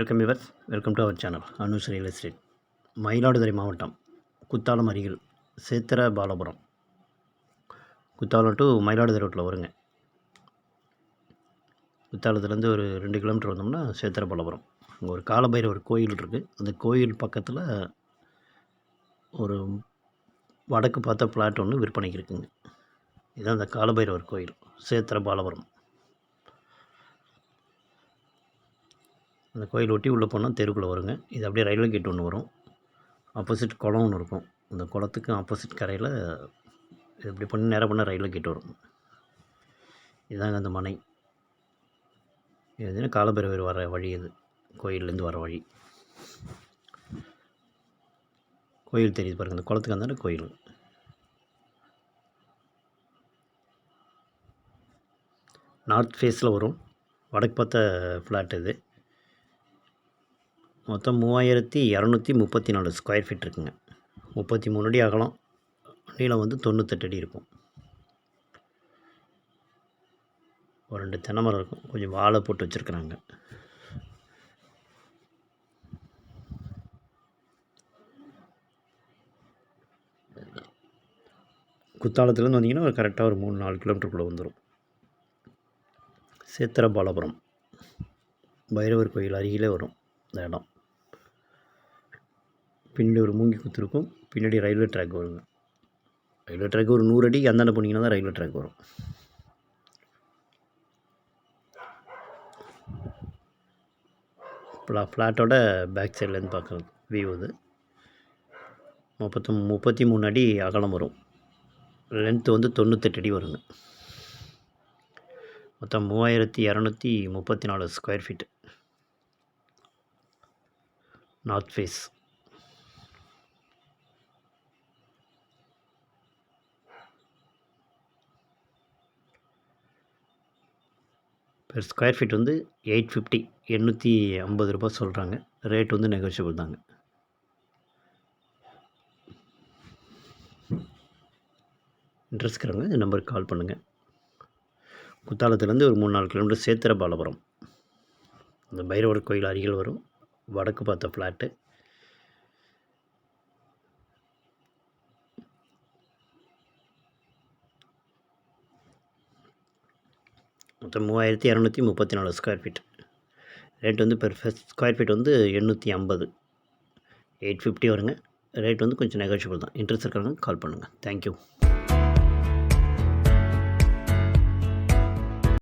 Welcome yours welcome to our channel Anush real estate Mayiladuthurai மாவட்டம் குத்தாலம் அருகில் சேத்திர Palapuram. Kuthalam to Mayiladuthurai ரோட்டில் வருங்க. குத்தாலத்துலேருந்து ஒரு ரெண்டு கிலோமீட்டர் வந்தோம்னா சேத்திர பாலபுரம். அங்கே ஒரு காலபைரவர் கோயில் இருக்குது அந்த கோயில் பக்கத்தில் ஒரு வடக்கு பார்த்த பிளாட் ஒன்று விற்பனைக்கு இருக்குங்க. இதுதான் அந்த காலபைரவர் கோயில் சேத்திர பாலபுரம். அந்த கோயில் ஒட்டி உள்ளே போனால் தெருக்குள்ளே வருங்க. இது அப்படியே ரயில்வே கேட் ஒன்று வரும். ஆப்போசிட் குளம் ஒன்று இருக்கும். அந்த குளத்துக்கு ஆப்போசிட் கரையில் இது இப்படி பண்ணி நேராக பண்ணால் ரயில்வே கேட் வரும். இதுதாங்க அந்த மனை. இது காலபைரவர் வர வழி இது. கோயிலேருந்து வர வழி. கோயில் தெரியுது பாருங்கள் அந்த குளத்துக்கு அந்தாண்ட கோயில். நார்த் ஃபேஸில் வரும். வடக்கு பார்த்த ஃப்ளாட் இது. மொத்தம் மூவாயிரத்தி இரநூத்தி முப்பத்தி நாலு ஸ்கொயர் ஃபீட் இருக்குங்க. முப்பத்தி மூணு அடி அகலம். நீளம் வந்து தொண்ணூத்தெட்டு அடி இருக்கும். ஒரு ரெண்டு தென்னை மரம் இருக்கும். கொஞ்சம் வாழை போட்டு வச்சுருக்குறாங்க. குத்தாலத்துலேருந்து வந்தீங்கன்னா ஒரு கரெக்டாக ஒரு மூணு நாலு கிலோமீட்டருக்குள்ளே வந்துடும் சேத்திரபாலபுரம். பைரவர் கோயில் அருகிலே வரும். இந்த இடம் பின்னாடி ஒரு மூங்கி குத்துருக்கும் பின்னாடி ரயில்வே ட்ராக் வருங்க. ரயில்வே ட்ராக் ஒரு நூறு அடி அந்தாண்ட போனீங்கன்னா தான் ரயில்வே ட்ராக் வரும். ஃப்ளாட்டோட பேக் சைட்லேருந்து பார்க்குறது வியூ இது. முப்பத்தி முப்பத்தி மூணு அடி அகலம் வரும். லென்த்து வந்து தொண்ணூத்தெட்டு அடி வருங்க மொத்தம் மூவாயிரத்தி இரநூத்தி முப்பத்தி நாலு square feet north face per square feet வந்து எயிட் ஃபிஃப்டி எண்ணூற்றி ஐம்பது ரூபா சொல்கிறாங்க ரேட் வந்து நெகோஷியபிள் தாங்க. இன்ட்ரெஸ்ட் இருக்கிறவங்க இந்த நம்பருக்கு கால் பண்ணுங்கள் குத்தாலத்துலேருந்து ஒரு மூணு நாலு கிலோமீட்டர் சேத்திர பாலபுரம். இந்த பைரவர் கோயில் அருகில் வரும். வடக்கு பார்த்த ஃப்ளாட்டு மொத்தம் மூவாயிரத்தி இரநூத்தி முப்பத்தி நாலு ஸ்கொயர் ஃபீட் ரேட் வந்து பெர் ஸ்கொயர் ஃபீட் வந்து எண்ணூற்றி ஐம்பது. எயிட் ஃபிஃப்டி வருங்க. ரேட் வந்து கொஞ்சம் நெகோஷியபிள் தான். இன்ட்ரெஸ்ட் இருக்கிறவங்க கால் பண்ணுங்கள் தேங்க்யூ